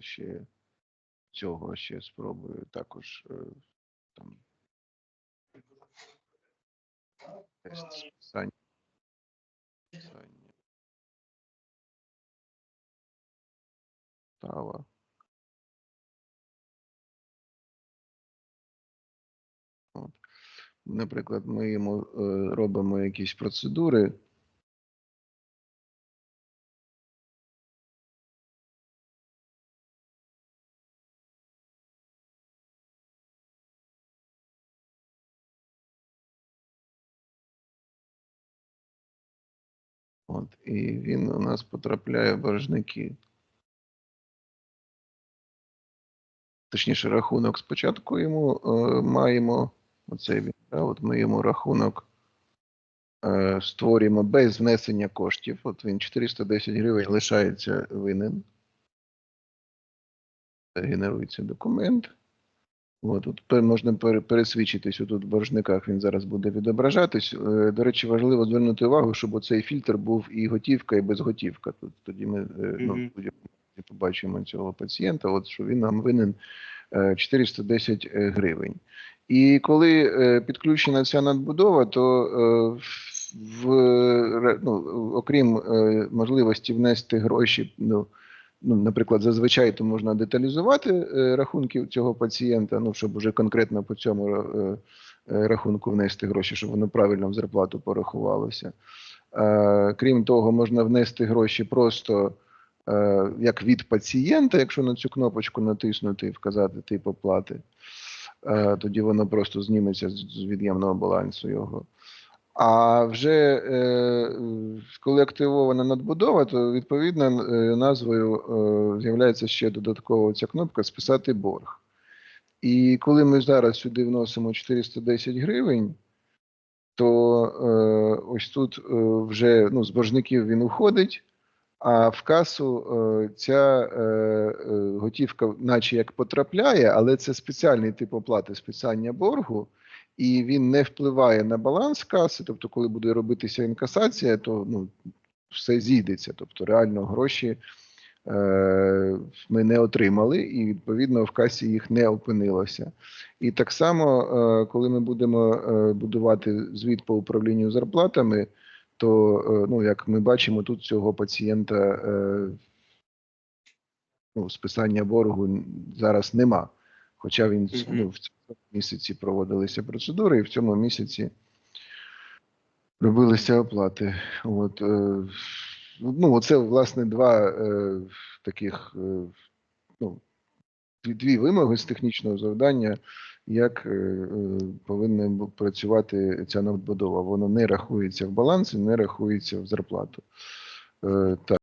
ще цього ще спробую також е, там. Тест списання. Става. Наприклад, ми йому е, робимо якісь процедури. От, і він у нас потрапляє в боржники. Точніше, рахунок спочатку йому е, маємо оцей він. Да, от ми йому рахунок е, створюємо без внесення коштів. От він 410 гривень лишається винен. Генерується документ. От, тут можна пере- пересвідчитись, тут в боржниках він зараз буде відображатись. Е, До речі, важливо звернути увагу, щоб оцей фільтр був і готівка, і безготівка. Тут тоді ми е, ну, побачимо цього пацієнта, от що він нам винен е, 410 гривень. І коли е, підключена ця надбудова, то е, в, ну, окрім е, можливості внести гроші, ну, ну, наприклад, зазвичай то можна деталізувати е, рахунки цього пацієнта, ну, щоб уже конкретно по цьому е, е, рахунку внести гроші, щоб воно правильно в зарплату порахувалося. Крім того, можна внести гроші просто як від пацієнта, якщо на цю кнопочку натиснути і вказати тип оплати. Тоді воно просто зніметься з від'ємного балансу його. А вже е, коли активована надбудова, то відповідно е, назвою е, з'являється ще додатково ця кнопка Списати борг. І коли ми зараз сюди вносимо 410 гривень, то ось тут вже ну, з боржників він уходить, а в касу е, ця е, е, готівка, наче як потрапляє, але це спеціальний тип оплати списання боргу, і він не впливає на баланс каси. Тобто, коли буде робитися інкасація, то ну, все зійдеться. Тобто, реально гроші ми не отримали, і відповідно в касі їх не опинилося. І так само, коли ми будемо будувати звіт по управлінню зарплатами, то е, ну, як ми бачимо, тут цього пацієнта е, ну, списання боргу зараз нема. Хоча він ну, в цьому місяці проводилися процедури, і в цьому місяці робилися оплати. От, е, ну, це, власне, два е, таких е, ну, дві вимоги з технічного завдання, як е, повинна працювати ця надбудова. Воно не рахується в балансі, не рахується в зарплату. Е, так.